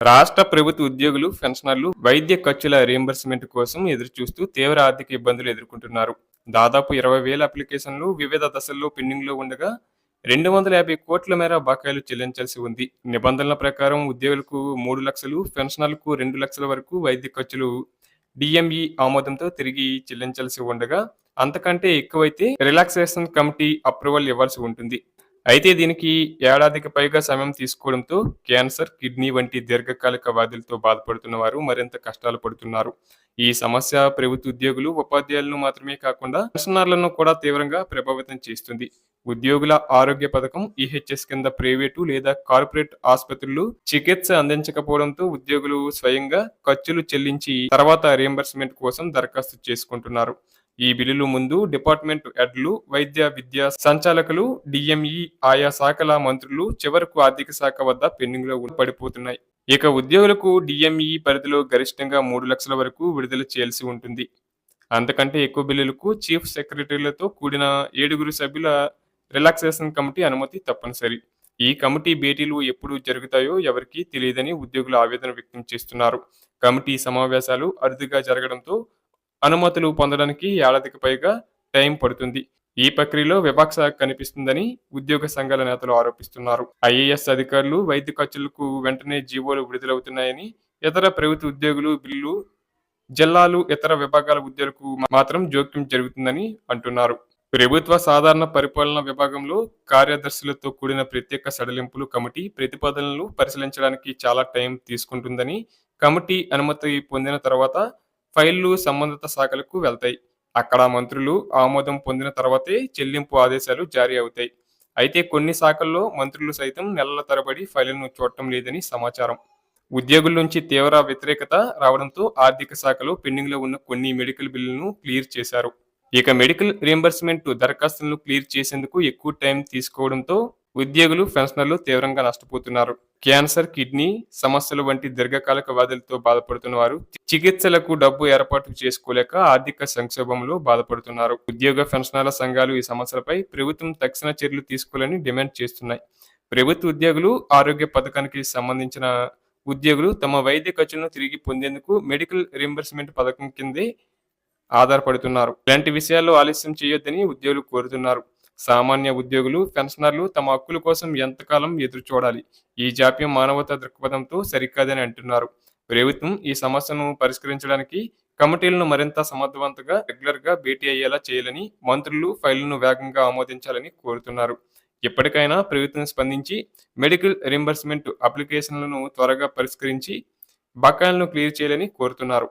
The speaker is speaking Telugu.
రాష్ట్ర ప్రభుత్వ ఉద్యోగులు పెన్షనర్లు వైద్య ఖర్చుల రియంబర్స్మెంట్ కోసం ఎదురుచూస్తూ తీవ్ర ఆర్థిక ఇబ్బందులు ఎదుర్కొంటున్నారు. దాదాపు ఇరవై వేల అప్లికేషన్లు వివిధ దశల్లో పెండింగ్లో ఉండగా రెండు వందల యాభై కోట్ల మేర బకాయిలు చెల్లించాల్సి ఉంది. నిబంధనల ప్రకారం ఉద్యోగులకు మూడు లక్షలు పెన్షనర్లకు రెండు లక్షల వరకు వైద్య ఖర్చులు డిఎంఈ ఆమోదంతో తిరిగి చెల్లించాల్సి ఉండగా అంతకంటే ఎక్కువైతే రిలాక్సేషన్ కమిటీ అప్రూవల్ ఇవ్వాల్సి ఉంటుంది. అయితే దీనికి ఏడాదికి పైగా సమయం తీసుకోవడంతో క్యాన్సర్ కిడ్నీ వంటి దీర్ఘకాలిక వ్యాధులతో బాధపడుతున్న వారు మరింత కష్టాలు పడుతున్నారు. ఈ సమస్య ప్రభుత్వ ఉద్యోగులు ఉపాధ్యాయులను మాత్రమే కాకుండా పెన్షనర్లను కూడా తీవ్రంగా ప్రభావితం చేస్తుంది. ఉద్యోగుల ఆరోగ్య పథకం ఈహెచ్ఎస్ కింద ప్రైవేటు లేదా కార్పొరేట్ ఆసుపత్రులు చికిత్స అందించకపోవడంతో ఉద్యోగులు స్వయంగా ఖర్చులు చెల్లించి తర్వాత రియంబర్స్మెంట్ కోసం దరఖాస్తు చేసుకుంటున్నారు. ఈ బిల్లులు ముందు డిపార్ట్మెంట్ హెడ్లు వైద్య విద్యా సంచాలకులు డిఎంఈ ఆయా శాఖల మంత్రులు చివరకు ఆర్థిక శాఖ వద్ద పెండింగ్లో పడిపోతున్నాయి. ఇక ఉద్యోగులకు డిఎంఈ పరిధిలో గరిష్టంగా మూడు లక్షల వరకు విడుదల చేయాల్సి ఉంటుంది. అంతకంటే ఎక్కువ బిల్లులకు చీఫ్ సెక్రటరీలతో కూడిన ఏడుగురు సభ్యుల రిలాక్సేషన్ కమిటీ అనుమతి తప్పనిసరి. ఈ కమిటీ భేటీలు ఎప్పుడు జరుగుతాయో ఎవరికీ తెలియదని ఉద్యోగులు ఆవేదన వ్యక్తం చేస్తున్నారు. కమిటీ సమావేశాలు అరుదుగా జరగడంతో అనుమతులు పొందడానికి ఏడాదికి పైగా టైం పడుతుంది. ఈ ప్రక్రియలో వివక్ష కనిపిస్తుందని ఉద్యోగ సంఘాల నేతలు ఆరోపిస్తున్నారు. ఐఏఎస్ అధికారులు వైద్య ఖర్చులకు వెంటనే జీవోలు విడుదలవుతున్నాయని ఇతర ప్రభుత్వ ఉద్యోగులు బిల్లు జిల్లాలు ఇతర విభాగాల ఉద్యోగులకు మాత్రం జోక్యం జరుగుతుందని అంటున్నారు. ప్రభుత్వ సాధారణ పరిపాలన విభాగంలో కార్యదర్శులతో కూడిన ప్రత్యేక సడలింపులు కమిటీ ప్రతిపాదనలు పరిశీలించడానికి చాలా టైం తీసుకుంటుందని కమిటీ అనుమతి పొందిన తర్వాత ఫైళ్ళు సంబంధిత శాఖలకు వెళ్తాయి. అక్కడ మంత్రులు ఆమోదం పొందిన తర్వాతే చెల్లింపు ఆదేశాలు జారీ అవుతాయి. అయితే కొన్ని శాఖల్లో మంత్రులు సైతం నెలల తరబడి ఫైళ్ళను చూడటం లేదని సమాచారం. ఉద్యోగుల నుంచి తీవ్ర వ్యతిరేకత రావడంతో ఆర్థిక శాఖలో పెండింగ్లో ఉన్న కొన్ని మెడికల్ బిల్లులను క్లియర్ చేశారు. ఇక మెడికల్ రియంబర్స్మెంట్ దరఖాస్తులను క్లియర్ చేసేందుకు ఎక్కువ టైం తీసుకోవడంతో ఉద్యోగులు పెన్షనర్లు తీవ్రంగా నష్టపోతున్నారు. క్యాన్సర్ కిడ్నీ సమస్యలు వంటి దీర్ఘకాలిక వ్యాధులతో బాధపడుతున్న వారు చికిత్సలకు డబ్బు ఏర్పాటు చేసుకోలేక ఆర్థిక సంక్షోభంలో బాధపడుతున్నారు. ఉద్యోగ పెన్షనర్ల సంఘాలు ఈ సమస్యలపై ప్రభుత్వం తక్షణ చర్యలు తీసుకోవాలని డిమాండ్ చేస్తున్నాయి. ప్రభుత్వ ఉద్యోగులు ఆరోగ్య పథకానికి సంబంధించిన ఉద్యోగులు తమ వైద్య ఖర్చులను తిరిగి పొందేందుకు మెడికల్ రింబర్స్మెంట్ పథకం కిందే ఆధారపడుతున్నారు. ఇలాంటి విషయాల్లో ఆలస్యం చేయొద్దని ఉద్యోగులు కోరుతున్నారు. సామాన్య ఉద్యోగులు పెన్షనర్లు తమ హక్కుల కోసం ఎంతకాలం ఎదురు చూడాలి ఈ జాప్యం మానవతా దృక్పథంతో సరికాదని అంటున్నారు. ప్రభుత్వం ఈ సమస్యను పరిష్కరించడానికి కమిటీలను మరింత సమర్థవంతంగా రెగ్యులర్గా భేటీ అయ్యేలా చేయాలని మంత్రులు ఫైళ్ళను వేగంగా ఆమోదించాలని కోరుతున్నారు. ఇప్పటికైనా ప్రభుత్వం స్పందించి మెడికల్ రింబర్స్మెంట్ అప్లికేషన్లను త్వరగా పరిష్కరించి బకాయిలను క్లియర్ చేయాలని కోరుతున్నారు.